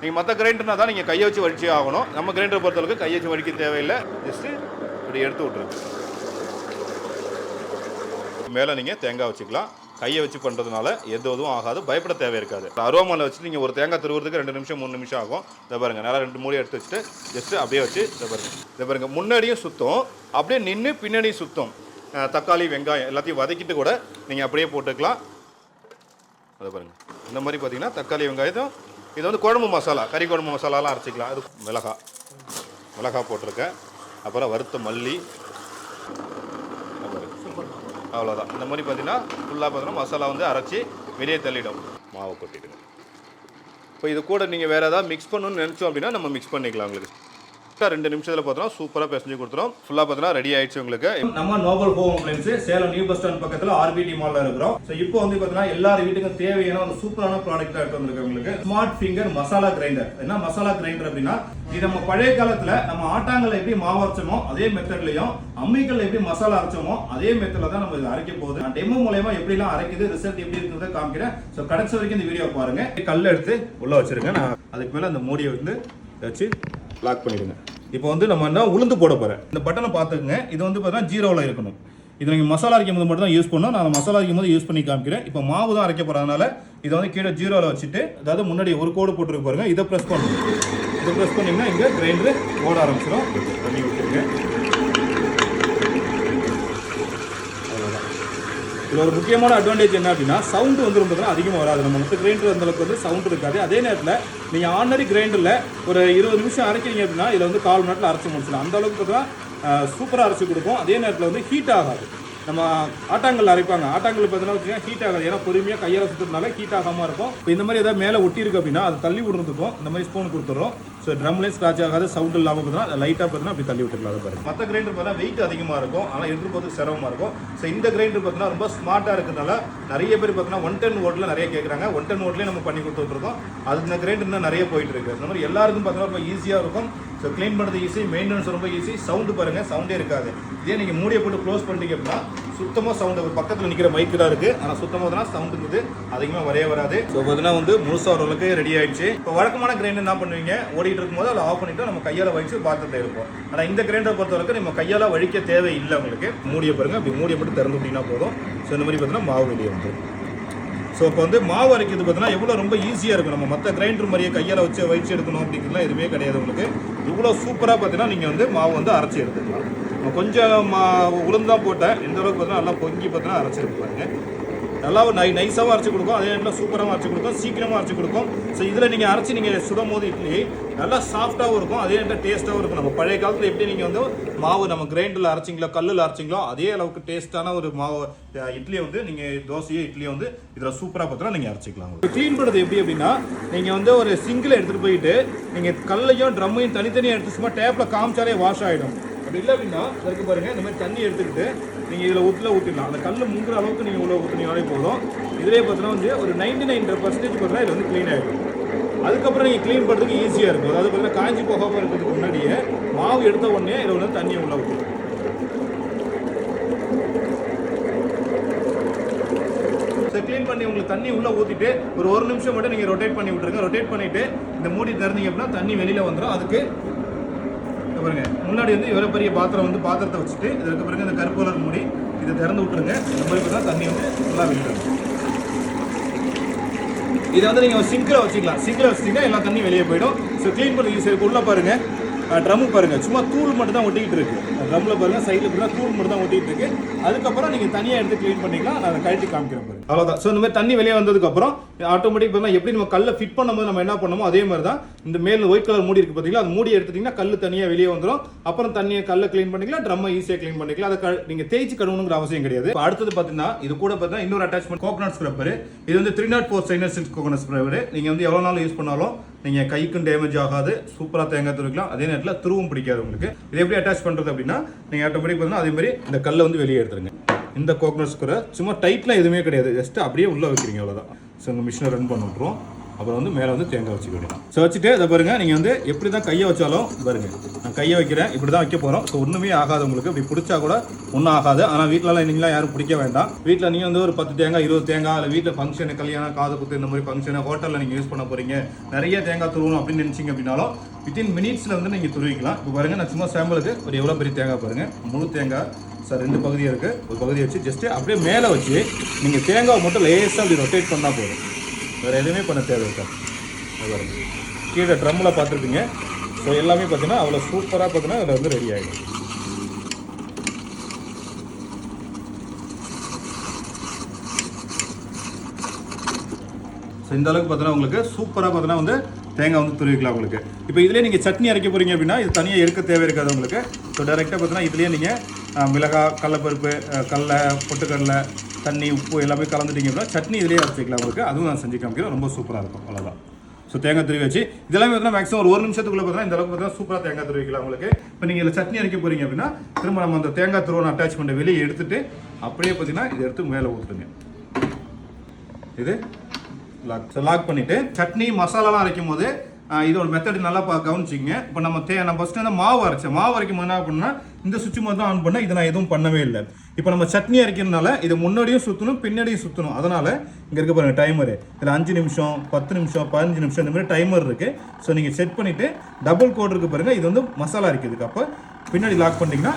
நீங்கள் மற்ற கிரைண்டர்னா தான் நீங்கள் கையை வச்சு வடிச்சே ஆகணும். நம்ம கிரைண்டரை பொறுத்தளவுக்கு கையை வச்சு வடிக்க தேவையில்லை. ஜஸ்ட்டு இப்படி எடுத்து விட்ருக்கு மேலே நீங்கள் தேங்காய் வச்சுக்கலாம். கையை வச்சு பண்ணுறதுனால எது எதுவும் ஆகாது பயப்பட தேவை இருக்காது. அரோமாவில் வச்சு நீங்கள் ஒரு தேங்காய் திருவுறதுக்கு ரெண்டு நிமிஷம் மூணு நிமிஷம் ஆகும். இதை பாருங்கள் நல்லா ரெண்டு மூடி எடுத்து வச்சுட்டு ஜஸ்ட்டு அப்படியே வச்சு இதை பாருங்கள் இதை பாருங்கள் முன்னாடியும் சுத்தம் அப்படியே நின்று பின்னாடியும் சுத்தம். தக்காளி வெங்காயம் எல்லாத்தையும் வதக்கிட்டு கூட நீங்கள் அப்படியே போட்டுக்கலாம். அதை பாருங்கள் இந்த மாதிரி பார்த்தீங்கன்னா தக்காளி வெங்காயம் இது வந்து குழம்பு மசாலா கறி குழம்பு மசாலாலாம் அரைச்சிக்கலாம். அது மிளகா. மிளகா போட்டிருக்கேன். அப்புறம் வறுத்த மல்லி. அவ்வளோதான் இந்த மாதிரி பார்த்தீங்கன்னா ஃபுல்லாக பார்த்தீங்கன்னா மசாலா வந்து அரைச்சி வெளியே தள்ளிடும். மாவு கொட்டிடுங்க. இப்போ இது கூட நீங்கள் வேறு ஏதாவது மிக்ஸ் பண்ணணும்னு நினச்சோம் அப்படின்னா நம்ம மிக்ஸ் பண்ணிக்கலாம் உங்களுக்கு. கரெக்டாக ரெண்டு நிமிஷத்தில் பார்த்தோம்னா சூப்பராக பிசைஞ்சு கொடுத்துரும் ஃபுல்லாக பார்த்தீங்கன்னா ரெடி ஆயிடுச்சு உங்களுக்கு. நம்ம Noble home appliances Salem new bus stand பக்கத்தில் ஆர்பிடி மாலில் இருக்கிறோம். ஸோ இப்போ வந்து பார்த்தீங்கன்னா எல்லார் வீட்டுக்கும் தேவையான ஒரு சூப்பரான ப்ராடக்டாக எடுத்து வந்திருக்கு உங்களுக்கு. ஸ்மார்ட் ஃபிங்கர் மசாலா கிரைண்டர் என்ன மசாலா கிரைண்டர் அப்படின்னா இது நம்ம பழைய காலத்தில் நம்ம ஆட்டாங்கல்ல எப்படி மாவு அரைச்சோமோ அதே மெத்தட்லையும் அம்மிக்கல்ல எப்படி மசாலா அரைச்சோமோ அதே மெத்தடில் தான் நம்ம இது அரைக்க போகுது. நான் டெமோ மூலயமா எப்படிலாம் அரைக்குது ரிசல்ட் எப்படி இருக்கிறத காமிக்கிறேன். ஸோ கடைசி வரைக்கும் இந்த வீடியோ பாருங்க. கல் எடுத்து உள்ள வச்சிருங்க. நான் அதுக்கு மேலே அந்த மூடியை வந்து வச்சு லாக் பண்ணிடுங்க. இப்போ வந்து நம்ம என்ன உளுந்து போட போகிறேன் இந்த பட்டனை பார்த்துக்குங்க. இது வந்து பார்த்தீங்கன்னா ஜீரோவில் இருக்கணும். இது நீங்கள் மசாலா அரைக்கும் போது மட்டும் தான் யூஸ் பண்ணணும். நான் மசாலா அரைக்கும் போது யூஸ் பண்ணி காமிக்கிறேன். இப்போ மாவு தான் அரைக்க போகிறதுனால இதை வந்து கீழே ஜீரோவில் வச்சுட்டு அதாவது முன்னாடி ஒரு கோடு போட்டுருக்கு பாருங்கள் இதை ப்ரெஸ் பண்ணணும். இதை ப்ரெஸ் பண்ணிங்கன்னா இங்கே கிரைண்டர் ஓட ஆரம்பிச்சிடும் தண்ணி விட்டுருங்க இதில் ஒரு முக்கியமான அட்வான்டேஜ் என்ன அப்படின்னா சவுண்டு வந்து ரொம்ப தான் அதிகமாக வராது. நம்ம மற்ற கிரைண்டர் அந்தளவுக்கு வந்து சவுண்ட் இருக்காது. அதே நேரத்தில் நீங்கள் ஆர்டினரி கிரைண்டரில் ஒரு இருபது நிமிஷம் அரைக்கிறீங்க அப்படின்னா இதில் வந்து கால் மணி நேரத்தில் அரைச்சி முடிச்சிடலாம். அந்த அளவுக்கு பார்த்தீங்கன்னா சூப்பராக அரைச்சி கொடுக்கும். அதே நேரத்தில் வந்து ஹீட் ஆகாது. நம்ம ஆட்டாங்கல் அரைப்பாங்க. ஆட்டாங்கல் பார்த்தீங்கன்னா ஹீட் ஆகாது. ஏன்னா பொறுமையாக கையால் சுற்றுறதுனால ஹீட் ஆகாமல் இருக்கும். இப்போ இந்த மாதிரி ஏதாவது மேலே ஒட்டி இருக்கு அப்படின்னா அது தள்ளி விடுறதுக்கும் இந்த மாதிரி ஸ்பூன் கொடுத்துட்றோம் ஸோ ட்ரம்லேயும் ஸ்க்ராச் ஆகாது சவுண்ட் இல்லாமல் பார்த்தீங்கன்னா லைட்டாக பார்த்தீங்கன்னா அப்படி தள்ளி விட்டுக்கலாம் அதை பாருங்க. மற்ற கிரைண்டர் பார்த்தா வெயிட் அதிகமாக இருக்கும். ஆனால் எடுத்து போகிறது சிரமமாக இருக்கும். ஸோ இந்த கிரைண்டர் பார்த்தீங்கன்னா ரொம்ப ஸ்மார்ட்டாக இருக்கிறதுனால நிறைய பேர் பார்த்தீங்கன்னா ஒன் டென் ஓட்டில் நிறைய கேட்குறாங்க ஒன் டென் ஓட்லேயே நம்ம பண்ணி கொடுத்துட்ருக்கோம் அது இந்த கிரைண்டர் இன்னும் நிறைய போயிட்டு இருக்கு. இந்த மாதிரி எல்லாருக்கும் பார்த்தீங்கன்னா ரொம்ப ஈஸியாக இருக்கும். ஸோ க்ளீன் பண்ணுறது ஈஸி மெயின்டெனன்ஸ் ரொம்ப ஈஸி சவுண்டு பாருங்கள் சவுண்டே இருக்காது. இதே நீங்கள் மூடியை போட்டு க்ளோஸ் பண்ணிட்டீங்க அப்படின்னா சுத்தமாக சவுண்டு ஒரு பக்கத்தில் நிற்கிற மைக்கு தான் இருக்குது ஆனால் சுத்தமாக தான் சவுண்டுங்கிறது அதிகமாக வரைய வராது. ஸோ பார்த்தீங்கன்னா வந்து முழுசாக ஓரளவுக்கு ரெடி ஆயிடுச்சு. இப்போ வழக்கமான கிரைண்டர் என்ன பண்ணுவீங்க? ஓடிட்டு இருக்கும்போது அதை ஆஃப் பண்ணிட்டு நம்ம கையால் வச்சு பாத்திரத்தில் இருப்போம். ஆனால் இந்த கிரைண்டர் பொறுத்தவரைக்கும் நம்ம கையால் வழிக்க தேவை இல்லை உங்களுக்கு. மூடியை பாருங்கள் அப்படி மூடியை போட்டு திறந்து விட்டீங்கன்னா போதும். ஸோ இந்த மாதிரி பார்த்தீங்கன்னா மாவு வெளியே வந்துடும் ஸோ இப்போ வந்து மாவு அரைக்கிறது பார்த்தீங்கன்னா எவ்வளோ ரொம்ப ஈஸியாக இருக்கும். நம்ம மற்ற கிரைண்டர் மாதிரியே கையால் வச்சு வச்சு எடுக்கணும் அப்படிங்கிறதுலாம் எதுவுமே கிடையாது உங்களுக்கு. இவ்வளோ சூப்பராக பார்த்தீங்கன்னா நீங்கள் வந்து மாவு வந்து அரைச்சி எடுத்துக்கலாம். கொஞ்சம் மா உளுந்து தான் போட்டேன். இந்த அளவுக்கு பார்த்தீங்கன்னா நல்லா பொங்கி பார்த்தீங்கன்னா அரைச்சிருக்கு பாருங்க. நல்லா நை நைஸாகவும் அரைச்சி கொடுக்கும். அதே நேரத்தில் சூப்பராகவும் அரைச்சி கொடுக்கும். சீக்கிரமாக அரைச்சி கொடுக்கும். ஸோ இதில் நீங்கள் அரைச்சி நீங்கள் சுடும் போது இட்லி நல்லா சாஃப்டாகவும் இருக்கும் அதே நேரத்தில் டேஸ்ட்டாகவும் இருக்கும். நம்ம பழைய காலத்தில் எப்படி நீங்கள் வந்து மாவு நம்ம கிரைண்டரில் அரைச்சிங்களோ கல்லில் அரைச்சிங்களோ அதே அளவுக்கு டேஸ்ட்டான ஒரு மாவு இட்லியை வந்து நீங்கள் தோசையோ இட்லியோ வந்து இதில் சூப்பராக பார்த்தீங்கன்னா நீங்கள் அரைச்சிக்கலாம். க்ளீன் பண்ணுறது எப்படி அப்படின்னா நீங்கள் வந்து ஒரு சிங்கில் எடுத்துகிட்டு போயிட்டு நீங்கள் கல்லையும் ட்ரம்மையும் தனித்தனியாக எடுத்து சும்மா டேப்பில் காமிச்சாலே வாஷ் ஆகிடும் அப்படி இல்லை அப்படின்னா இருக்கு பாருங்கள் இந்த மாதிரி தண்ணி எடுத்துக்கிட்டு நீங்கள் இதில் ஊற்றில ஊற்றிடலாம் அந்த கல் முங்குற அளவுக்கு நீங்கள் உள்ள ஊற்றினாலே போதும். இதிலே பார்த்தீங்கன்னா வந்து ஒரு நைன்டி நைன் பர்சன்டேஜ் பார்த்தீங்கன்னா இது வந்து க்ளீன் ஆகிடும் அதுக்கப்புறம் நீங்கள் க்ளீன் பண்ணுறதுக்கு ஈஸியாக இருக்கும். அதாவது பார்த்தீங்கன்னா காஞ்சி போகாமல் இருக்கிறதுக்கு முன்னாடியே மாவு எடுத்த உடனே இதில் வந்து தண்ணியை உள்ள ஊற்றலாம் க்ளீன் பண்ணி உங்களுக்கு தண்ணி உள்ளே ஊற்றிட்டு ஒரு ஒரு நிமிஷம் மட்டும் நீங்கள் ரொட்டேட் பண்ணி விட்ருங்க ரொட்டேட் பண்ணிவிட்டு இந்த மூடி திறந்தீங்க அப்படின்னா தண்ணி வெளியில் வந்துடும் அதுக்கு பாருங்க. முன்னாடி வந்து இவ்வளோ பெரிய பாத்திரம் வந்து பாத்திரத்தை வச்சுட்டு இதுக்கு பிறகு இந்த கருப்பு கலர் மூடி இதை திறந்து விட்டுருங்க. இந்த மாதிரி பார்த்தா தண்ணி வந்து நல்லா வெளியிடும் இதை வந்து நீங்கள் சிங்கில் வச்சுக்கலாம். சிங்கில் வச்சிங்கன்னா எல்லா தண்ணியும் வெளியே போயிடும். ஸோ க்ளீன் பண்ணி சரி உள்ள பாருங்கள் ட்ரம்மு பாருங்கள் சும்மா தூள் மட்டும் தான் ஒட்டிக்கிட்டு இருக்கு. ட்ரம்மில் பாருங்கள் சைடில் பாருங்க தூள் மட்டும் தான் ஒட்டிக்கிட்டு இருக்கு. அதுக்கப்புறம் நீங்கள் தனியாக எடுத்து க்ளீன் பண்ணிக்கலாம். நான் அதை கழட்டி காமிக்கிறேன் பாருங்க. அவ்வளோதான் ஸோ இந்த மாதிரி தண்ணி வெளியே வந்ததுக்கப்புறம் ஆட்டோமேட்டிக் பார்த்தீங்கன்னா எப்படி நம்ம கல்லை ஃபிட் பண்ணும்போது நம்ம என்ன பண்ணணுமோ அதே மாதிரி தான் இந்த மேல் ஒயிட் கலர் மூடி இருக்கு பார்த்தீங்களா அது மூடி எடுத்துட்டீங்கன்னா கல் தனியாக வெளியே வந்துடும் அப்புறம் தண்ணியை கல்லை க்ளீன் பண்ணிக்கலாம் ட்ரம்மை ஈஸியாக க்ளீன் பண்ணிக்கலாம். அதை நீங்கள் தேய்ச்சி கழுவணுங்கிற அவசியம் கிடையாது. இப்போ அடுத்தது பார்த்தீங்கன்னா இது கூட பார்த்தீங்கன்னா இன்னொரு அட்டாச்மெண்ட் கோகனட் ஸ்க்ரப்பர் இது வந்து three nought four shiner silk coconut scrubber நீங்கள் வந்து எவ்வளோ நாள் யூஸ் பண்ணாலும் நீங்கள் கைக்கும் டேமேஜ் ஆகாது. சூப்பராக தேங்காய் துருக்கலாம் அதே நேரத்தில் துருவும் பிடிக்காது உங்களுக்கு. இது எப்படி அட்டாச் பண்ணுறது அப்படின்னா நீங்கள் ஆட்டோமேட்டிக் பார்த்தீங்கன்னா அதே மாதிரி இந்த கல்லை வந்து வெளியே எடுத்துருங்க. இந்த கோகனட் ஸ்க்ரர் சும்மா டைட்லாம் எதுவுமே கிடையாது. ஜஸ்ட் அப்படியே உள்ளே வைக்கிறீங்க அவ்வளோதான் ஸோ இந்த மிஷினை ரன் பண்ண விட்ருவோம் அப்புறம் வந்து மேலே வந்து தேங்காய் வச்சுக்க வேண்டியதான் ஸோ வச்சுட்டு இதை பாருங்கள் நீங்கள் வந்து எப்படி தான் கையை வச்சாலும் பாருங்கள் நான் கையை வைக்கிறேன் இப்படி தான் வைக்க போகிறோம் ஸோ ஒன்றுமே ஆகாது உங்களுக்கு. இப்படி பிடிச்சா கூட ஒன்றும் ஆகாது. ஆனால் வீட்டிலலாம் நீங்களாம் யாரும் பிடிக்க வேண்டாம். வீட்டில் நீங்கள் வந்து ஒரு பத்து தேங்காய் இருபது தேங்காய் இல்லை வீட்டில் ஃபங்க்ஷனு கல்யாணம் காது குத்து இந்த மாதிரி ஃபங்க்ஷனு ஹோட்டலில் நீங்கள் யூஸ் பண்ண போகிறீங்க நிறைய தேங்காய் துருவணும் அப்படின்னு நினச்சிங்க அப்படின்னாலும் வித்தின் மினிட்ஸில் வந்து நீங்கள் துருவிக்கலாம். இப்போ பாருங்கள் நான் சும்மா சாம்பிளுக்கு ஒரு எவ்வளோ பெரிய தேங்காய் பாருங்கள் முழு தேங்காய் சார் ரெண்டு பகுதியாக இருக்குது ஒரு பகுதியை வச்சு ஜஸ்ட்டு அப்படியே மேலே வச்சு நீங்கள் தேங்காவை மட்டும் லேசாக அப்படி ரொட்டேட் பண்ணால் போதும். வேறு எதுவுமே பண்ண தேவை சார். கீழே ட்ரம்மில் பார்த்துருப்பீங்க. ஸோ எல்லாமே பார்த்தீங்கன்னா அவ்வளோ சூப்பராக பார்த்தீங்கன்னா அதில் வந்து ரெடி ஆகிடும் ஸோ இந்த அளவுக்கு பார்த்தீங்கன்னா உங்களுக்கு சூப்பராக பார்த்தீங்கன்னா வந்து தேங்காய் வந்து துருவிக்கலாம் உங்களுக்கு. இப்போ இதுலேயே நீங்கள் சட்னி அரைக்க போகிறீங்க அப்படின்னா இது தனியாக எடுக்க தேவை இருக்காது உங்களுக்கு. ஸோ டேரெக்டாக பார்த்தீங்கன்னா இதுலேயே நீங்கள் மிளகாய் கடலப்பருப்பு கடலை பொட்டுக்கடலை தண்ணி உப்பு எல்லாமே கலந்துட்டீங்க அப்படின்னா சட்னி இதிலே அரைச்சிக்கலாம் உங்களுக்கு. அதுவும் நான் செஞ்சு காமிக்கிறேன். ரொம்ப சூப்பராக இருக்கும். அவ்வளோதான் ஸோ தேங்காய் துருவி வச்சு இதெல்லாம் பார்த்தீங்கன்னா மேக்ஸிமம் ஒரு ஒரு நிமிஷத்துக்குள்ள பார்த்தீங்கன்னா இந்த அளவுக்கு பார்த்தீங்கன்னா சூப்பராக தேங்காய் துருவிக்கலாம் உங்களுக்கு. இப்போ நீங்கள் இதில் சட்னி அரைக்க போகிறீங்க அப்படின்னா திரும்ப நம்ம அந்த தேங்காய் துருவன அட்டாச்மெண்ட்டை வெளியே எடுத்துட்டு அப்படியே பார்த்தீங்கன்னா இதை எடுத்து மேலே ஊற்றுங்க இது லாக் ஸோ லாக் பண்ணிவிட்டு சட்னி மசாலாலாம் அரைக்கும் போது இதோட மெத்தட் நல்லா பா கவனிச்சிங்க இப்போ நம்ம தே நான் ஃபஸ்ட்டு வந்து மாவு அரைச்சேன் மாவு அரைக்கும் என்ன பண்ணால் இந்த சுவிட்ச் மட்டும் தான் ஆன் பண்ணால் இதை நான் எதுவும் பண்ணவே இல்லை. இப்போ நம்ம சட்னி அரைக்கிறதுனால இதை முன்னாடியும் சுற்றணும் பின்னாடியும் சுற்றணும் அதனால் இங்கே இருக்க பாருங்கள் டைமரு இதில் அஞ்சு நிமிஷம் பத்து நிமிஷம் பதினஞ்சு நிமிஷம் இந்த மாதிரி டைமர் இருக்குது ஸோ நீங்கள் செட் பண்ணிவிட்டு டபுள் கோட் இருக்கு பாருங்கள் இது வந்து மசாலா அரைக்கிறதுக்கு. அப்போ பின்னாடி லாக் பண்ணிட்டீங்கன்னா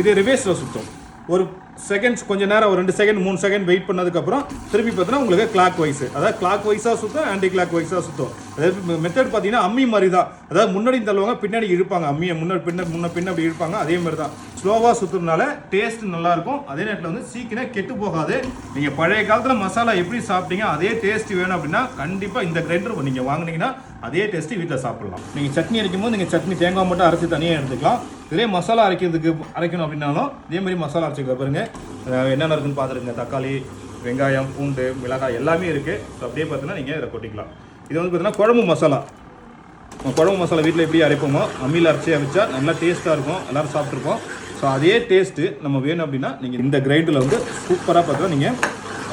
இது ரிவேஸில் சுற்றும் ஒரு செகண்ட்ஸ் கொஞ்ச நேரம் ஒரு ரெண்டு செகண்ட் மூணு செகண்ட் வெயிட் பண்ணதுக்கப்புறம் திருப்பி பார்த்தோன்னா உங்களுக்கு கிளாக் வைஸ் அதாவது கிளாக் வைஸாக சுற்றும் ஆன்டி கிளாக் வைஸாக சுற்றும் அதாவது மெத்தட் பார்த்தீங்கன்னா அம்மி மாதிரி தான் அதாவது முன்னாடி தள்ளுவாங்க பின்னாடி இழுப்பாங்க. அம்மியை முன்னாடி பின்ன முன்ன பின்ன அப்படி இழுப்பாங்க. அதே மாதிரி தான் ஸ்லோவாக சுற்றுறதுனால டேஸ்ட் நல்லாயிருக்கும். அதே நேரத்தில் வந்து சீக்கிரம் கெட்டு போகாது. நீங்கள் பழைய காலத்தில் மசாலா எப்படி சாப்பிட்டீங்க அதே டேஸ்ட் வேணும் அப்படின்னா கண்டிப்பாக இந்த கிரைண்டர் நீங்கள் வாங்குனீங்கன்னா அதே டேஸ்ட்டு வீட்டில் சாப்பிடலாம். நீங்கள் சட்னி அரைக்கும் போது நீங்கள் சட்னி தேங்காய் மட்டும் அரைச்சி தனியாக எடுத்துக்கலாம். இதே மசாலா அரைக்கிறதுக்கு அரைக்கணும் அப்படின்னாலும் இதே மாதிரி மசாலா அரைச்சிக்க பாருங்க. என்னென்ன இருக்குன்னு பார்த்துருங்க. தக்காளி வெங்காயம் பூண்டு மிளகாய் எல்லாமே இருக்குது ஸோ அப்படியே பார்த்தீங்கன்னா நீங்கள் இதை கொட்டிக்கலாம். இது வந்து பார்த்தீங்கன்னா குழம்பு மசாலா. குழம்பு மசாலா வீட்டில் எப்படி அரைப்போமோ அம்மியில் அரைச்சி அரைச்சா நல்லா டேஸ்ட்டாக இருக்கும். எல்லாரும் சாப்பிட்ருக்கோம் ஸோ அதே டேஸ்ட்டு நம்ம வேணும் அப்படின்னா நீங்கள் இந்த கிரைண்டரில் வந்து சூப்பராக பார்த்தா நீங்கள்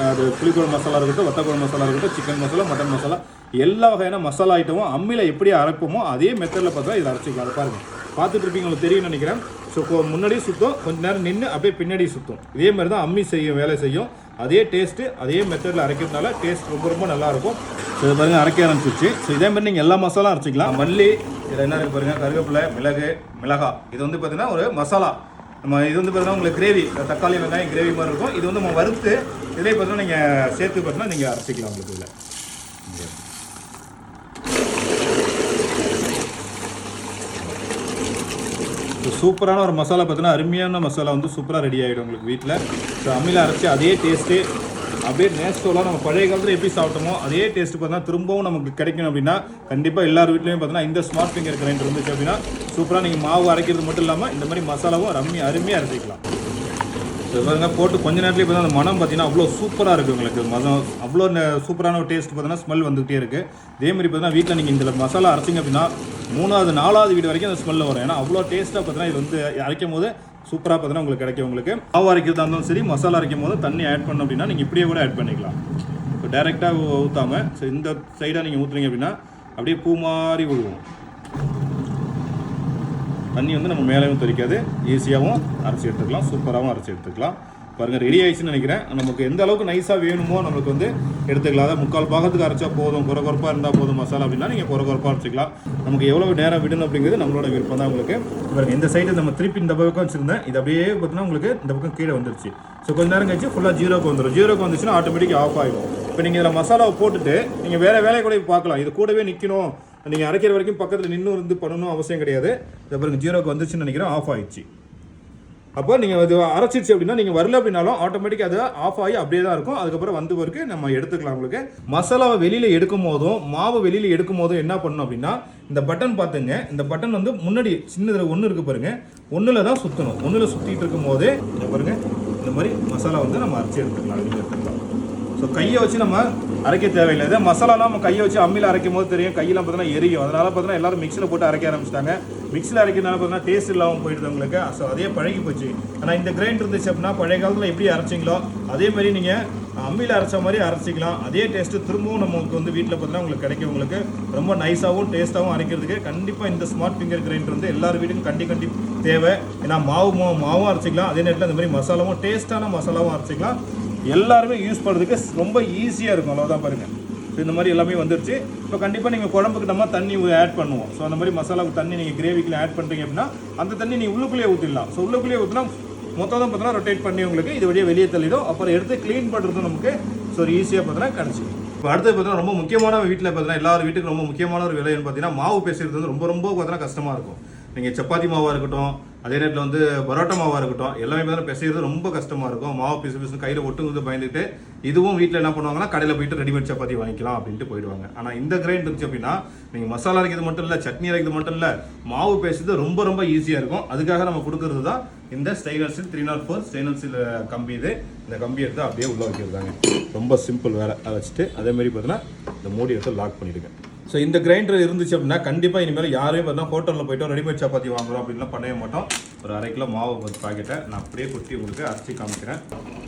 அது புளிக்குழம்பு மசாலா இருக்கட்டும் வத்தக்குழம்பு மசாலா இருக்கட்டும் சிக்கன் மசாலா மட்டன் மசாலா எல்லா வகையான மசாலா ஐட்டமும் அம்மியில் எப்படி அரைப்போமோ அதே மெத்தடில் பார்த்தா இதை அரைச்சிக்கலாம் அதை பாருங்கள் பார்த்துட்டு இருப்பீங்க உங்களுக்கு தெரியும்னு நினைக்கிறேன். ஸோ முன்னாடி சுற்றும் கொஞ்சம் நேரம் நின்று அப்படியே பின்னாடி சுற்றும் இதே மாதிரி தான் அம்மி செய்யும் வேலை செய்யும். அதே டேஸ்ட்டு அதே மெத்தடில் அரைக்கிறதுனால டேஸ்ட் ரொம்ப ரொம்ப நல்லா இருக்கும் ஸோ இது பாருங்க அரைக்க ஆரம்பிச்சிச்சு ஸோ இதே மாதிரி நீங்கள் எல்லா மசாலா அரைச்சிக்கலாம். மல்லி இதில் என்ன இருக்குது பாருங்கள் கருவேப்பிலை மிளகு மிளகாய் இது வந்து பார்த்தீங்கன்னா ஒரு மசாலா நம்ம இது வந்து பார்த்தீங்கன்னா உங்களுக்கு கிரேவி தக்காளி வெங்காயம் கிரேவி மாதிரி இருக்கும். இது வந்து நம்ம வறுத்து இதிலே பார்த்தீங்கன்னா நீங்கள் சேர்த்து பார்த்தீங்கன்னா நீங்கள் அரைச்சிக்கலாம் உங்களுக்கு இதில் ஸோ சூப்பரான ஒரு மசாலா பார்த்தீங்கன்னா அருமையான மசாலா வந்து சூப்பராக ரெடி ஆகிடும் உங்களுக்கு வீட்டில் ஸோ அம்மியில் அரைச்சி அதே டேஸ்ட்டு அப்படியே நேச்சுரலாக நம்ம பழைய காலத்தில் எப்படி சாப்பிட்டோமோ அதே டேஸ்ட் பார்த்தீங்கன்னா திரும்பவும் நமக்கு கிடைக்கணும் அப்படின்னா கண்டிப்பாக எல்லார் வீட்லேயும் பார்த்தீங்கன்னா இந்த ஸ்மார்ட் ஃபிங்கர் கிரைண்டர் இருந்துச்சு அப்படின்னா சூப்பராக நீங்கள் மாவு அரைக்கிறது மட்டும் இல்லாமல் இந்த மாதிரி மசாலாவும் ரம்மி அருமையாக அரைச்சிக்கலாம். பாருங்க போட்டு கொஞ்ச நேரத்துலேயே பார்த்தீங்கன்னா அந்த மனம் பார்த்தீங்கன்னா அவ்வளோ சூப்பராக இருக்குது உங்களுக்கு மதம் அவ்வளோ சூப்பரான ஒரு டேஸ்ட் பார்த்தீங்கன்னா ஸ்மெல் வந்துகிட்டே இருக்குது அதே மாதிரி பார்த்தீங்கன்னா வீட்டில் நீங்கள் இந்த மசாலா அரைச்சிங்க அப்படின்னா மூணாவது நாலாவது வீடு வரைக்கும் அந்த ஸ்மெல்லில் வரும். ஏன்னா அவ்வளோ டேஸ்ட்டாக பார்த்தீங்கன்னா இது வந்து அரைக்கும் போது சூப்பராக பார்த்தீங்கன்னா உங்களுக்கு கிடைக்கும் உங்களுக்கு. மாவு அரைக்கிறதா இருந்தாலும் சரி மசாலா அரைக்கும் போது தண்ணி ஆட் பண்ணோம் அப்படின்னா நீங்கள் இப்படியே கூட ஆட் பண்ணிக்கலாம். இப்போ டேரெக்டாக ஊற்றாமல் ஸோ இந்த சைடாக நீங்கள் ஊற்றுறீங்க அப்படின்னா அப்படியே பூ மாதிரி விழுவோம் தண்ணி வந்து நம்ம மேலேயும் தெரிக்காது ஈஸியாகவும் அரைச்சி எடுத்துக்கலாம். சூப்பராகவும் அரைச்சி எடுத்துக்கலாம். பாருங்கள் ரெடி ஆயிடுச்சுன்னு நினைக்கிறேன். நமக்கு எந்த அளவுக்கு நைஸாக வேணுமோ நம்மளுக்கு வந்து எடுத்துக்கலாம். அதாவது முக்கால் பாகத்துக்கு அரைச்சா போதும் குறைகுறப்பாக இருந்தால் போதும் மசாலா அப்படின்னா நீங்கள் குறை குறைப்பாக அரைச்சிக்கலாம். நமக்கு எவ்வளோ நேரம் விடணும் அப்படிங்கிறது நம்மளோட விருப்பம் தான் உங்களுக்கு. பாருங்க இந்த சைடு நம்ம திருப்பி இந்த பக்கம் வச்சுருந்தேன். இது அப்படியே பார்த்தீங்கன்னா உங்களுக்கு இந்த பக்கம் கீழே வந்துருச்சு. ஸோ கொஞ்ச நேரம் கழிச்சு ஃபுல்லாக ஜீரோக்கு வந்துடும் ஜீரோக்கு வந்துச்சுன்னா ஆட்டோமேட்டிக் ஆஃப் ஆகிடும் இப்போ நீங்கள் இதில் மசாலாவை போட்டுட்டு நீங்கள் வேறு வேலையை கூட பார்க்கலாம். இது கூடவே நிற்கணும் நீங்கள் அரைக்கிற வரைக்கும் பக்கத்தில் நின்று இருந்து பண்ணணும் அவசியம் கிடையாது. இதை பாருங்க ஜீரோக்கு வந்துச்சுன்னு நினைக்கிறேன் ஆஃப் ஆயிடுச்சு. அப்போ நீங்கள் இது அரைச்சிருச்சு அப்படின்னா நீங்கள் வரல அப்படின்னாலும் ஆட்டோமேட்டிக்காக அது ஆஃப் ஆகி அப்படியே தான் இருக்கும். அதுக்கப்புறம் வந்து பிறகு நம்ம எடுத்துக்கலாம் உங்களுக்கு. மசாலாவை வெளியில் எடுக்கும் போதும் மாவு வெளியில் எடுக்கும் போதும் என்ன பண்ணணும் அப்படின்னா இந்த பட்டன் பார்த்துங்க இந்த பட்டன் வந்து முன்னாடி சின்னதில் ஒன்று இருக்குது பாருங்க. ஒன்றில் தான் சுற்றணும் ஒன்றில் சுற்றிட்டு இருக்கும் போதே பாருங்க இந்த மாதிரி மசாலா வந்து நம்ம அரைச்சி எடுத்துக்கலாம் வெளியில் எடுத்துக்கலாம். ஸோ கையை வச்சு நம்ம அரைக்க தேவையில்லை. இதே மசாலாலாம் நம்ம கையை வச்சு அம்மியில் அரைக்கும் போது தெரியும். கையெல்லாம் பார்த்தீங்கன்னா எரியும். அதனால் பார்த்தீங்கன்னா எல்லாரும் மிக்சியில் போட்டு அரைக்க ஆரம்பிச்சிட்டாங்க. மிக்சியில் அரைக்கிறதுனால பார்த்தீங்கன்னா டேஸ்ட் இல்லாமல் போயிடுது உங்களுக்கு. ஸோ அதே பழகி போச்சு. ஆனால் இந்த கிரைண்ட் இருந்துச்சு அப்படின்னா பழைய காலத்தில் எப்படி அரைச்சிங்களோ அதே மாதிரி நீங்கள் அம்மியில் அரைச்ச மாதிரி அரைச்சிக்கலாம். அதே டேஸ்ட்டு திரும்பவும் நமக்கு வந்து வீட்டில் பார்த்தீங்கன்னா உங்களுக்கு கிடைக்கும் உங்களுக்கு. ரொம்ப நைஸாகவும் டேஸ்ட்டாகவும் அரைக்கிறதுக்கு. கண்டிப்பாக இந்த ஸ்மார்ட் ஃபிங்கர் கிரைண்டர் வந்து எல்லார் வீட்டுக்கும் கண்டி கண்டி தேவை. ஏன்னா மாவு மாவு மாவும் அரைச்சிக்கலாம். அதே நேரத்தில் இந்த மாதிரி மசாலாவும் டேஸ்ட்டான மசாலாவும் அரைச்சிக்கலாம். எல்லாருமே யூஸ் பண்ணுறதுக்கு ரொம்ப ஈஸியாக இருக்கும். அவ்வளோதான் பாருங்கள் ஸோ இந்த மாதிரி எல்லாமே வந்துருச்சு. இப்போ கண்டிப்பாக நீங்கள் குழம்புக்கு நம்ம தண்ணி ஆட் பண்ணுவோம். ஸோ அந்த மாதிரி மசாலாவுக்கு தண்ணி நீங்கள் கிரேவிக்குள்ள ஆட் பண்ணுறீங்க அப்படின்னா அந்த தண்ணி நீங்கள் உள்ளுக்குள்ளேயே ஊற்றிடலாம் ஸோ உள்ளுக்குள்ளேயே ஊற்றினா மொத்தம் தான் பார்த்தோன்னா ரொட்டேட் பண்ணி உங்களுக்கு இது வழியே வெளியே தள்ளிடும். அப்புறம் எடுத்து க்ளீன் பண்ணுறது நமக்கு ஸோ ஒரு ஈஸியாக பார்த்தோன்னா கிடச்சி இப்போ அடுத்து பார்த்தீங்கன்னா ரொம்ப முக்கியமான வீட்டில் பார்த்தீங்கன்னா எல்லார் வீட்டுக்கு ரொம்ப முக்கியமான ஒரு விலைன்னு பார்த்தீங்கன்னா மாவு பேசுறது வந்து ரொம்ப ரொம்ப பார்த்தீங்கன்னா கஷ்டமாக இருக்கும். நீங்கள் சப்பாத்தி மாவாக இருக்கட்டும் அதே நேரத்தில் வந்து பரோட்டா மாவாக இருக்கட்டும் எல்லாமே பார்த்தீங்கன்னா பிசைகிறது ரொம்ப கஷ்டமாக இருக்கும். மாவு பிசு பிசு கையில் ஒட்டுங்கிறது பயந்துட்டு இதுவும் வீட்டில் என்ன பண்ணுவாங்கன்னா கடையில் போயிட்டு ரெடிமேட் சப்பாத்தி வாங்கிக்கலாம் அப்படின்ட்டு போயிடுவாங்க. ஆனால் இந்த கிரைண்ட் இருந்துச்சு அப்படின்னா நீங்கள் மசாலா அரைக்கிறது மட்டும் இல்லை சட்னி அரைக்கிறது மட்டும் இல்லை மாவு பேசுறது ரொம்ப ரொம்ப ஈஸியாக இருக்கும். அதுக்காக நம்ம கொடுக்கறது தான் இந்த stainless three nought four stainless கம்பி இது. இந்த கம்பி எடுத்து அப்படியே உள்ளே வைக்கிறதாங்க ரொம்ப சிம்பிள் வேலை அதை வச்சுட்டு அதேமாரி பார்த்தீங்கன்னா இந்த மூடி எடுத்து லாக் பண்ணிடுங்க. ஸோ இந்த கிரைண்டர் இருந்துச்சு அப்படின்னா கண்டிப்பாக இனிமேல் யாரையும் பார்த்தீங்கன்னா ஹோட்டலில் போயிட்டு ரெடிமேட் சப்பாத்தி வாங்குறோம் அப்படின்லாம் பண்ணவே மாட்டோம். ஒரு அரை கிலோ மாவு ஒரு பாக்கெட்டை நான் அப்படியே குட்டி உங்களுக்கு அரைச்சி காமிக்கிறேன்.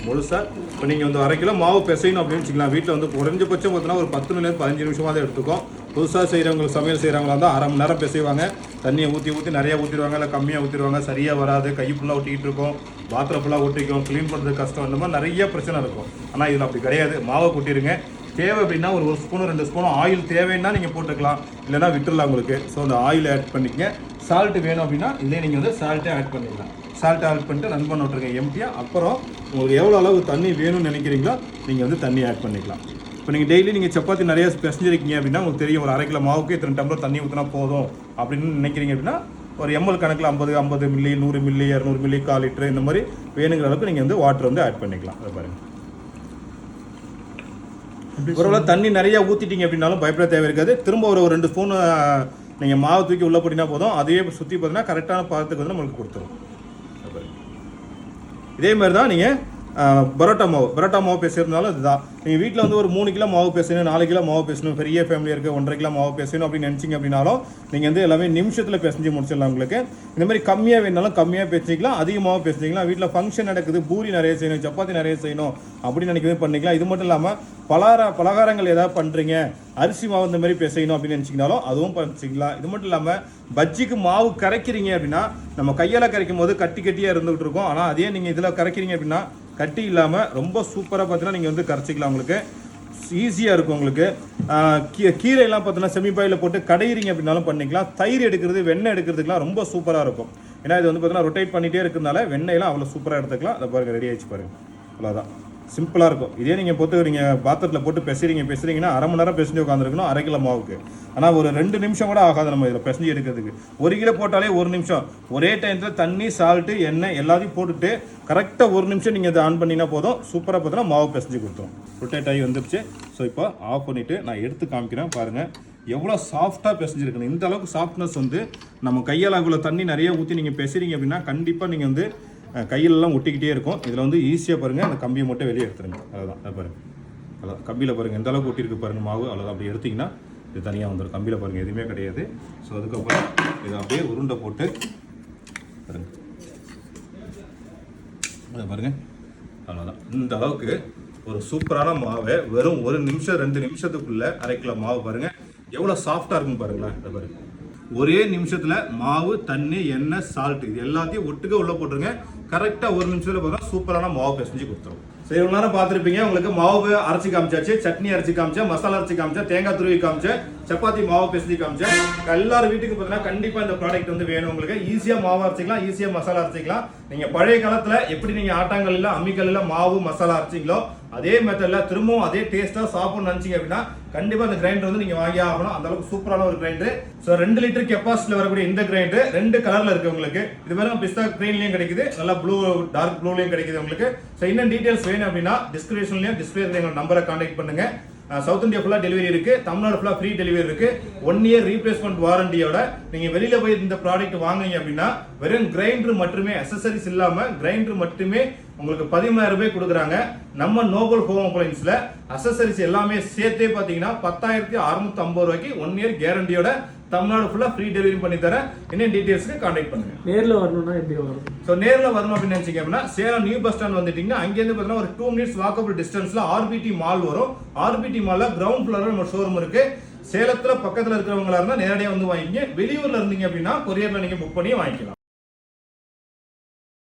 முழுசாக இப்போ நீங்கள் வந்து அரை கிலோ மாவு பிசையணும் அப்படின்னு வச்சுக்கலாம். வீட்டில் வந்து குறைஞ்சபட்சம் பார்த்தீங்கன்னா ஒரு பத்து மணிலேருந்து பதினஞ்சு நிமிஷமாக தான் எடுத்துக்கும். புதுசாக செய்கிறவங்களுக்கு சமையல் செய்கிறவங்களா தான் அரை மணி நேரம் பிசைவாங்க. தண்ணியை ஊற்றி ஊற்றி நிறையா ஊற்றிடுவாங்க இல்லை கம்மியாக ஊற்றிடுவாங்க சரியாக வராது. கை ஃபுல்லாக ஒட்டிக்கிட்டு இருக்கும். பாத்திரம் ஃபுல்லாக ஒட்டிக்கும். க்ளீன் பண்ணுறது கஷ்டம். இந்த மாதிரி நிறைய பிரச்சனை இருக்கும். ஆனால் இதில் அப்படி கிடையாது. மாவை கொட்டிடுங்க தேவை அப்படின்னா ஒரு ஒரு ஸ்பூனும் ரெண்டு ஸ்பூனும் ஆயில் தேவைன்னா நீங்கள் போட்டுக்கலாம். இல்லைன்னா விட்டுடலாம் உங்களுக்கு. ஸோ அந்த ஆயில் ஆட் பண்ணிக்கங்க. சால்ட் வேணும் அப்படின்னா இதே நீங்கள் வந்து சால்ட்டே ஆட் பண்ணிக்கலாம். சால்ட் ஆட் பண்ணிட்டு ரன் பண்ண விட்ருங்க எம்டியாக அப்புறம் உங்களுக்கு எவ்வளோ அளவு தண்ணி வேணும்னு நினைக்கிறீங்களோ நீங்கள் வந்து தண்ணி ஆட் பண்ணிக்கலாம். இப்போ நீங்கள் டெய்லி நீங்கள் சப்பாத்தி நிறைய பிசைஞ்சிருக்கீங்க அப்படின்னா உங்களுக்கு தெரியும் ஒரு அரை கிலோ மாவுக்கு இத்தனை டம்ளர் தண்ணி ஊற்றினா போதும் அப்படின்னு நினைக்கிறீங்க அப்படின்னா ஒரு எம்எல் கணக்கில் ஐம்பது ஐம்பது மில்லி நூறு மில்லி இரநூறு மில்லி கால் லிட்டர் இந்த மாதிரி வேணுங்கிற அளவுக்கு நீங்கள் வந்து வாட்டர் வந்து ஆட் பண்ணிக்கலாம். அதை பாருங்கள் ஒருவேளை தண்ணி நிறைய ஊற்றிட்டீங்க அப்படின்னாலும் பயப்பட தேவை இருக்காது. திரும்ப ஒரு ரெண்டு ஸ்பூன் நீங்கள் மாவு தூக்கி உள்ளே போட்டினா போதும். அதையே சுற்றி பார்த்தீங்கன்னா கரெக்டான பதத்துக்கு வந்து நம்மளுக்கு கொடுத்துரும். இதே மாதிரி தான் நீங்கள் பரோட்டா மாவு. பரோட்டா மாவு பேசுறதுனாலும் இதுதான். நீங்கள் வீட்டில் வந்து ஒரு மூணு கிலோ மாவு பேசணும் நாலு கிலோ மாவு பேசணும். பெரிய ஃபேமிலி இருக்குது ஒன்றரை கிலோ மாவு பேசணும் அப்படின்னு நினச்சிங்க அப்படின்னாலும் நீங்கள் வந்து எல்லாமே நிமிஷத்தில் பேசஞ்சு முடிச்சிடலாம் உங்களுக்கு. இந்த மாதிரி கம்மியாக வேணாலும் கம்மியாக பேசிக்கலாம் அதிகமாக பேசிக்கலாம். வீட்டில் ஃபங்க்ஷன் நடக்குது பூரி நிறைய செய்யணும் சப்பாத்தி நிறைய செய்யணும் அப்படின்னு நினைக்கிறது பண்ணிக்கலாம். இது மட்டும் இல்லாமல் பலகார பலகாரங்கள் ஏதாவது பண்ணுறீங்க அரிசி மாவு இந்த மாதிரி பேசணும் அப்படின்னு நினச்சிங்கனாலும் அதுவும் பண்ணிக்கலாம். இது மட்டும் இல்லாமல் பஜ்ஜிக்கு மாவு கரைக்கிறீங்க அப்படின்னா நம்ம கையால் கரைக்கும் போது கட்டி கட்டியாக இருந்துகிட்டு இருக்கோம். ஆனால் அதே நீங்கள் இதில் கரைக்கிறீங்க அப்படின்னா கட்டி இல்லாமல் ரொம்ப சூப்பராக பார்த்தீங்கன்னா நீங்கள் வந்து கரைச்சிக்கலாம் உங்களுக்கு. ஈஸியாக இருக்கும் உங்களுக்கு. கீ கீரையெல்லாம் பார்த்தீங்கன்னா செமிபாயில் போட்டு கடையிறீங்க அப்படின்னாலும் பண்ணிக்கலாம். தயிர் எடுக்கிறது வெண்ணெய் எடுக்கிறதுக்குலாம் ரொம்ப சூப்பராக இருக்கும். ஏன்னா இது வந்து பார்த்தீங்கன்னா ரொட்டேட் பண்ணிகிட்டே இருக்கிறதுனால வெண்ணெயெல்லாம் அவ்வளோ சூப்பராக எடுத்துக்கலாம். அதை பாருங்கள் ரெடி ஆகிடுச்சு பாருங்கள் அவ்வளோதான் சிம்பிளாக இருக்கும். இதே நீங்கள் போட்டு நீங்கள் பாத்திரத்தில் போட்டு பெசுறீங்க பெசுறீங்கன்னா அரை மணி நேரம் பெசஞ்சு உட்காந்துருக்கணும் அரை கிலோ மாவுக்கு. ஆனால் ஒரு ரெண்டு நிமிஷம் கூட ஆகாது நம்ம இதில் பெசஞ்சு எடுக்கிறதுக்கு. ஒரு கிலோ போட்டாலே ஒரு நிமிஷம். ஒரே டைத்தில் தண்ணி சால்ட்டு எண்ணெய் எல்லாத்தையும் போட்டுட்டு கரெக்டாக ஒரு நிமிஷம் நீங்கள் இதை ஆன் பண்ணினா போதும். சூப்பராக பார்த்தீங்கன்னா மாவு பெசஞ்சு கொடுத்தோம். ரொட்டேட் ஆகி வந்துருச்சு. ஸோ இப்போ ஆஃப் பண்ணிவிட்டு நான் எடுத்து காமிக்கிறேன் பாருங்கள் எவ்வளோ சாஃப்டாக பிசைஞ்சிருக்கணும். இந்த அளவுக்கு சாஃப்ட்னஸ் வந்து நம்ம கையால் அவ்வளோ தண்ணி நிறைய ஊற்றி நீங்கள் பெசுறீங்க அப்படின்னா கண்டிப்பாக நீங்கள் வந்து கையிலெல்லாம் ஒட்டிக்கிட்டே இருக்கும். இதில் வந்து ஈஸியாக பாருங்கள் அந்த கம்பியை மட்டும் வெளியே எடுத்துருங்க. அதுதான் அது பாருங்கள் அதான் கம்பியில் பாருங்கள் எந்த அளவுக்கு ஒட்டியிருக்கு பாருங்கள் மாவு. அவ்வளோதான் அப்படி எடுத்திங்கன்னா இது தனியாக வந்துடும் கம்பியில் பாருங்கள் எதுவுமே கிடையாது. ஸோ அதுக்கப்புறம் இதை அப்படியே உருண்டை போட்டு பாருங்கள் அதை பாருங்கள் அவ்வளோதான் இந்த அளவுக்கு ஒரு சூப்பரான மாவை. வெறும் ஒரு நிமிஷம் ரெண்டு நிமிஷத்துக்குள்ளே அரை கிலோ மாவு பாருங்கள் எவ்வளோ சாஃப்டாக இருக்கும் பாருங்களேன். இதை பாருங்கள் ஒரே நிமிஷத்தில் மாவு தண்ணி எண்ணெய் சால்ட் இது எல்லாத்தையும் ஒட்டுக்க உள்ளே போட்டுருங்க. கரெக்டாக ஒரு நிமிஷத்தில் பார்த்தா சூப்பரான மாவு பிசைஞ்சு கொடுத்துரும். சரி ஒரு நேரம் பார்த்துருப்பீங்க. உங்களுக்கு மாவு அரைச்சி காமிச்சாச்சு சட்னி அரைச்சி காமிச்சேன் மசாலா அரைச்சி காமிச்சேன் தேங்காய் துருவி காமிச்சேன் சப்பாத்தி மாவு பிசைஞ்சு காமிச்சேன் எல்லார் வீட்டுக்கு பார்த்தீங்கன்னா கண்டிப்பாக இந்த ப்ராடக்ட் வந்து வேணும். உங்களுக்கு ஈஸியாக மாவு அரைச்சிக்கலாம் ஈஸியாக மசாலா அரைச்சிக்கலாம். நீங்கள் பழைய காலத்தில் எப்படி நீங்கள் ஆட்டாங்கல்ல அம்மிக்கல்லில் மாவு மசாலா அரைச்சிங்களோ அதே மெத்தடில் திரும்பவும் அதே டேஸ்ட்டாக சாப்பிடணும்னு நினச்சிங்க அப்படின்னா கண்டிப்பாக அந்த கிரைண்டர் வந்து நீங்கள் வாங்கி ஆகணும். அந்த அளவுக்கு சூப்பரான ஒரு கிரைண்டர் ஸோ ரெண்டு லிட்டர் கெப்பாசிட்டியில் வரக்கூடிய இந்த கிரைண்டர் ரெண்டு கலரில் இருக்குது உங்களுக்கு. இது மாதிரி பிஸ்தா க்ரீன்லேயும் கிடைக்குது. நல்லா ப்ளூ டார்க் ப்ளூலேயும் கிடைக்குது உங்களுக்கு. ஸோ இன்னும் டீட்டெயில்ஸ் வேணும் அப்படின்னா டிஸ்கிரிப்ஷன்லயும் டிஸ்பிளே எங்களோட நம்பரை காண்டாக்ட் பண்ணுங்க. சவுத் இந்தியா ஃபுல்லாக டெலிவரி இருக்குது தமிழ்நாடு ஃபுல்லாக ஃப்ரீ டெலிவரி இருக்குது ஒன் இயர் ரீப்ளேஸ்மெண்ட் வாரண்டியோட நீங்கள் வெளியில் போய் இந்த ப்ராடக்ட் வாங்குனீங்க அப்படின்னா வெறும் கிரைண்டர் மட்டுமே அசசரிஸ் இல்லாமல் கிரைண்டர் மட்டுமே உங்களுக்கு பதிமூணாயிரம் ரூபாய் கொடுக்குறாங்க. நம்ம நோபல் ஹோம் அப்ளைன்ஸில் அசசரிஸ் எல்லாமே சேர்த்தே பார்த்தீங்கன்னா பத்தாயிரத்தி அறுநூத்தி ஐம்பது ரூபாய்க்கு ஒன் இயர் கேரண்டியோட தமிழ்நாடு ஃபுல்லாக ஃப்ரீ டெலிவரி பண்ணி தரேன். இன்னும் டீட்டெயில்ஸ்க்கு கான்டாக்ட் பண்ணுங்க. நேர்ல வரணும்னா எப்படி வரும்? ஸோ நேரில் வரணும் அப்படின்னு நினைச்சீங்க அப்படின்னா சேலம் நியூ பஸ் ஸ்டாண்ட் வந்துட்டீங்கன்னா அங்கேருந்து பார்த்தீங்கன்னா ஒரு டூ மினிட்ஸ் வாக்கபிள் டிஸ்டன்ஸ்ல ஆர்பிடி மால் வரும். ஆர்பிடி மால்ல கிரவுண்ட் ஃப்ளோர்ல நம்ம ஷோரூம் இருக்கு. சேலத்துல பக்கத்துல இருக்கிறவங்களா இருந்தா நேரடியாக வந்து வாங்கிங்க வெளியூர்ல இருந்தீங்க அப்படின்னா கொரியர்ல நீங்க புக் பண்ணி வாங்கிக்கலாம்.